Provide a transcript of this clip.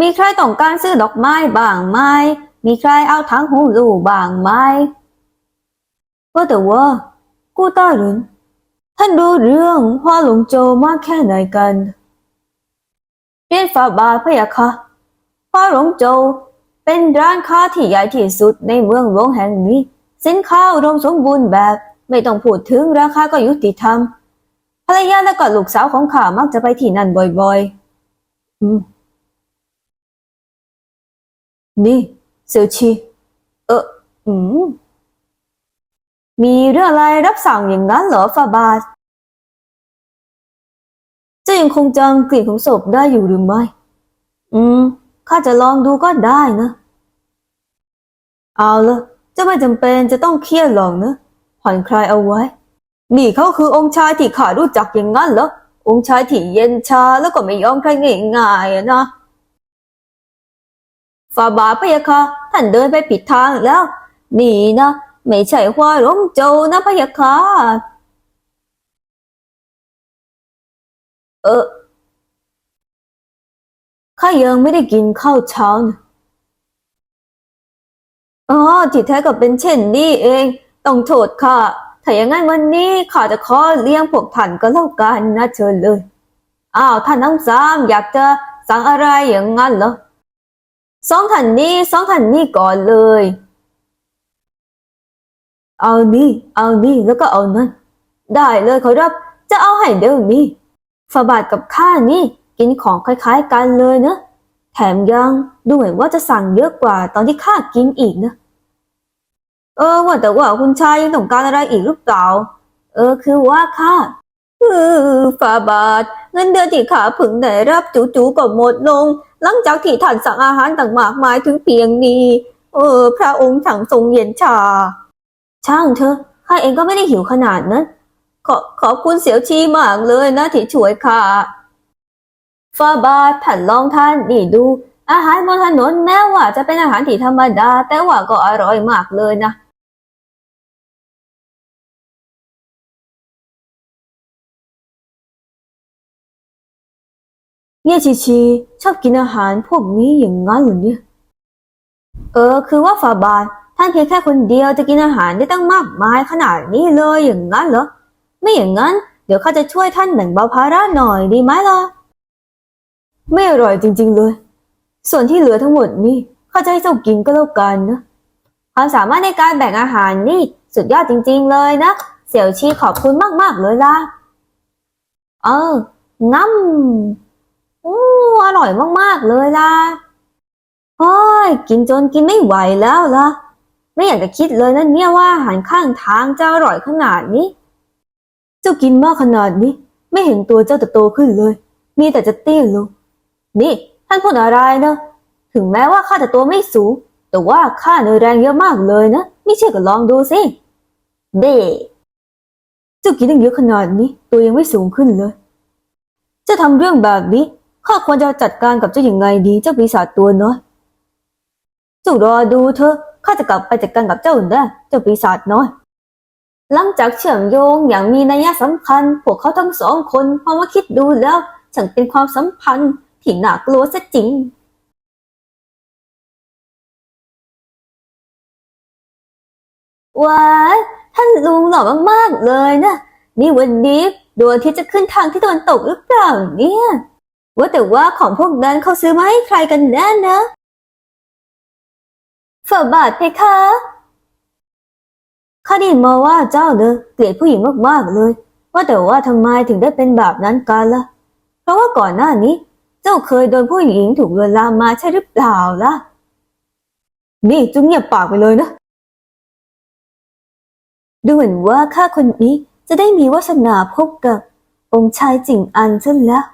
มีใครต้องการซื้อดอกไม้บ้างไหม มีใครเอาทั้งหูรูบ้างไหมว่าแต่ว่ากู้ต้าหรินท่านรู้เรื่องฮวาหลงโจมากแค่ไหนกันเรียนฝาบาทพะยะค่ะฮวาหลงโจเป็นร้านค้าที่ใหญ่ที่สุดในเมืองหลวงแห่งนี้ สินค้าอุดมสมบูรณ์แบบ ไม่ต้องพูดถึงราคาก็ยุติธรรมภรรยาและก็ลูกสาวของข้ามักจะไปที่นั่นบ่อยๆ อืม นี่เซียวชี เอออืม มีเรื่องอะไรรับสั่งอย่างนั้นเหรอฟาบาสจะยังคงจำกลิ่นของศพได้อยู่หรือไม่ อืม ข้าจะลองดูก็ได้นะ เอาละจะไม่จำเป็นจะต้องเครียดหรอกนะผ่อนคลายเอาไว้ นี่เขาคือองค์ชายที่ข้ารู้จักอย่างนั้นเหรอ องค์ชายที่เย็นชาแล้วก็ไม่ยอมใครง่ายๆนะ ฟาบาพะยะค่ะท่านเดินไปผิดทางแล้ว นี่นะ ไม่ใช่ฮวาหลงโจนะพะยะค่ะเออข้ายังไม่ได้กินข้าวเช้านะอ๋อที่แท้ก็เป็นเช่นนี้เอง ต้องโทษค่ะ ถ้าอย่างนั้นวันนี้ข้าจะขอเลี้ยงพวกท่านก็แล้วกันนะเชิญเลย อ้าวท่านทั้งสามอยากจะสั่งอะไรอย่างนั้นเหรอ สองท่นนี้สองท่นนี้ก่อนเลย เอานี่เอานี่แล้วก็เอานั่น ได้เลยขอรับ จะเอาให้เดี๋ยวนี้ฝาบาทกับข้านี่กินของคล้าย ๆ กันเลยนะ แถมยังดูเหมือนว่าจะสั่งเยอะกว่าตอนที่ข้ากินอีกนะ เออว่าแต่ว่าคุณชายยังต้องการอะไรอีกหรือเปล่า เออคือว่าข้าเออฝาบาทเงินเดือนที่ข้าผึ่งได้รับจู่ๆก็หมดลง หลังจากที่ท่านสั่งอาหารต่างมากมายถึงเพียงนี้ เออ พระองค์สั่งทรงเย็นชา ช่างเถอะข้าเองก็ไม่ได้หิวขนาดนั้น ขอขอบคุณเสียวชีมากเลยนะที่ช่วยข้าฟาบาทท่านลองทานนี่ดู อาหารบนถนนแม้ว่าจะเป็นอาหารที่ธรรมดา แต่ว่าก็อร่อยมากเลยนะ เนี่ยชีชีชอบกินอาหารพวกนี้อย่างนั้นหรือเนี่ย เออ คือว่าฝาบาทท่านเพียงแค่คนเดียวจะกินอาหารได้ตั้งมากมายขนาดนี้เลยอย่างนั้นเหรอ ไม่อย่างนั้น เดี๋ยวข้าจะช่วยท่านแบ่งเบาภาระหน่อยดีไหมล่ะ ไม่อร่อยจริง ๆเลย ส่วนที่เหลือทั้งหมดนี่ข้าจะให้เจ้ากินก็แล้วกันนะ ความสามารถในการแบ่งอาหารนี่สุดยอดจริง ๆ เลยนะ เสี่ยวชีขอบคุณมากๆเลยล่ะ เอองั้ม อู้อร่อยมากๆเลยล่ะโอ้ยกินจนกินไม่ไหวแล้วล่ะ ไม่อยากจะคิดเลยนะเนี่ยว่าอาหารข้างทางจะอร่อยขนาดนี้ เจ้ากินมากขนาดนี้ ไม่เห็นตัวเจ้าจะโตขึ้นเลย มีแต่จะเตี้ยลง นี่ท่านพูดอะไรนะ ถึงแม้ว่าข้าจะตัวไม่สูง แต่ว่าข้าเนยแรงเยอะมากเลยนะ ไม่เชื่อก็ลองดูสิเด้เจ้ากินตั้งเยอะขนาดนี้ ตัวยังไม่สูงขึ้นเลย จะทำเรื่องแบบนี้ ข้าควรจะจัดการกับเจ้าอย่างไงดีเจ้าปีศาจตัวน้อยเจ้ารอดูเถอะข้าจะกลับไปจัดการกับเจ้าได้เจ้าปีศาจน้อย หลังจากเชื่อมโยงอย่างมีนัยสำคัญ พวกเขาทั้งสองคนพอมาคิดดูแล้วช่างเป็นความสัมพันธ์ที่น่ากลัวซะจริงว้าท่านลุงหล่อมากๆเลยนะ นี่วันนี้ดวงอาทิตย์จะขึ้นทางที่ตะวันตกหรือเปล่าเนี่ย ว่าแต่ว่าของพวกนั้นเขาซื้อมาให้ใครกันแน่นะฝ่าบาทเพคะข้าได้มาว่าเจ้าเนอะเกลียดผู้หญิงมากๆเลย ว่าแต่ว่าทำไมถึงได้เป็นแบบนั้นกันล่ะ เพราะว่าก่อนหน้านี้ เจ้าเคยโดนผู้หญิงถูกลวนลามมาใช่หรือเปล่าล่ะ นี่จุงเงียบปากไปเลยนะ ดูเหมือนว่าข้าคนนี้จะได้มีวาสนาพบกับองค์ชายจิงอันซะแล้ว